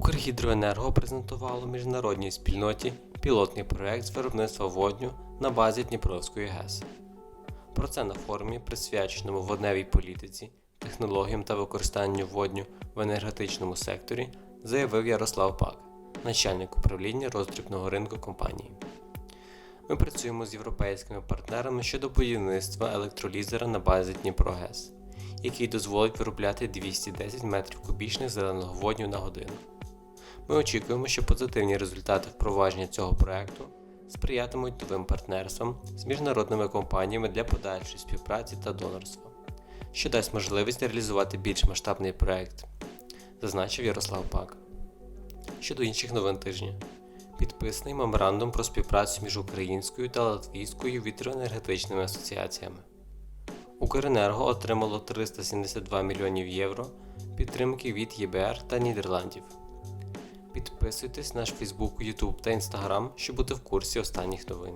Укргідроенерго презентувало міжнародній спільноті пілотний проект з виробництва водню на базі Дніпровської ГЕС. Про це на форумі, присвяченому водневій політиці, технологіям та використанню водню в енергетичному секторі, заявив Ярослав Пак, начальник управління роздрібного ринку компанії. Ми працюємо з європейськими партнерами щодо будівництва електролізера на базі Дніпрогес, який дозволить виробляти 210 метрів кубічних зеленого водню на годину. Ми очікуємо, що позитивні результати впровадження цього проекту сприятимуть новим партнерствам з міжнародними компаніями для подальшої співпраці та донорства, що дасть можливість реалізувати більш масштабний проект, зазначив Ярослав Пак. Щодо інших новин тижня. Підписаний меморандум про співпрацю між українською та латвійською вітроенергетичними асоціаціями. Укренерго отримало 372 мільйонів євро підтримки від ЄБР та Нідерландів. Підписуйтесь на наш Фейсбук, YouTube та Instagram, щоб бути в курсі останніх новин.